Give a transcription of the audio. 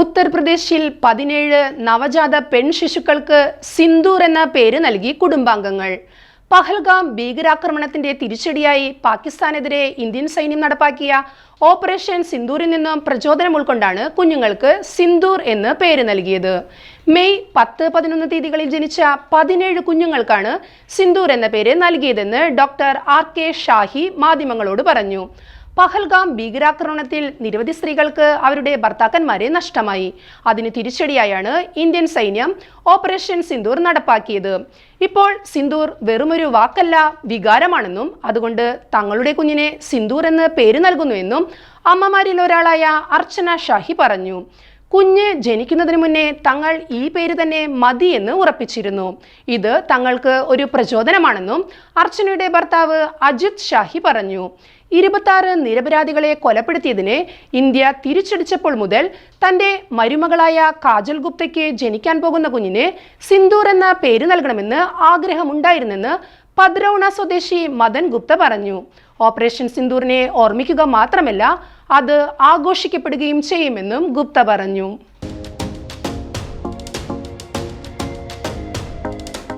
ഉത്തർപ്രദേശിൽ പതിനേഴ് നവജാത പെൺശിശുക്കൾക്ക് സിന്ദൂർ എന്ന പേര് നൽകി കുടുംബാംഗങ്ങൾ. പഹൽഗാം ഭീകരാക്രമണത്തിന്റെ തിരിച്ചടിയായി പാകിസ്ഥാനെതിരെ ഇന്ത്യൻ സൈന്യം നടപ്പാക്കിയ ഓപ്പറേഷൻ സിന്ദൂരിൽ നിന്നും പ്രചോദനം ഉൾക്കൊണ്ടാണ് കുഞ്ഞുങ്ങൾക്ക് സിന്ദൂർ എന്ന് പേര് നൽകിയത്. മെയ് പത്ത് പതിനൊന്ന് തീയതികളിൽ ജനിച്ച പതിനേഴ് കുഞ്ഞുങ്ങൾക്കാണ് സിന്ദൂർ എന്ന പേര് നൽകിയതെന്ന് ഡോക്ടർ ആർ കെ ഷാഹി മാധ്യമങ്ങളോട് പറഞ്ഞു. പഹൽഗാം ഭീകരാക്രമണത്തിൽ നിരവധി സ്ത്രീകൾക്ക് അവരുടെ ഭർത്താക്കന്മാരെ നഷ്ടമായി. അതിന് തിരിച്ചടിയായാണ് ഇന്ത്യൻ സൈന്യം ഓപ്പറേഷൻ സിന്ദൂർ നടപ്പാക്കിയത്. ഇപ്പോൾ സിന്ദൂർ വെറുമൊരു വാക്കല്ല വികാരമാണെന്നും അതുകൊണ്ട് തങ്ങളുടെ കുഞ്ഞിനെ സിന്ദൂർ എന്ന് പേര് നൽകുന്നുവെന്നും അമ്മമാരിൽ ഒരാളായ അർച്ചന ഷാഹി പറഞ്ഞു. കുഞ്ഞ് ജനിക്കുന്നതിന് മുന്നേ തങ്ങൾ ഈ പേര് തന്നെ മതി എന്ന് ഉറപ്പിച്ചിരുന്നു. ഇത് തങ്ങൾക്ക് ഒരു പ്രചോദനമാണെന്നും അർച്ചനയുടെ ഭർത്താവ് അജിത് ഷാഹി പറഞ്ഞു. ഇരുപത്താറ് നിരപരാധികളെ കൊലപ്പെടുത്തിയതിനെ ഇന്ത്യ തിരിച്ചടിച്ചപ്പോൾ മുതൽ തന്റെ മരുമകളായ കാജൽ ഗുപ്തയ്ക്ക് ജനിക്കാൻ പോകുന്ന കുഞ്ഞിന് സിന്ദൂർ എന്ന പേര് നൽകണമെന്ന് ആഗ്രഹമുണ്ടായിരുന്നെന്ന് പദ്രൗണ സ്വദേശി മദൻ ഗുപ്ത പറഞ്ഞു. ഓപ്പറേഷൻ സിന്ദൂറിനെ ഓർമ്മിക്കുക മാത്രമല്ല അത് ആഘോഷിക്കപ്പെടുകയും ചെയ്യുമെന്നും ഗുപ്ത പറഞ്ഞു.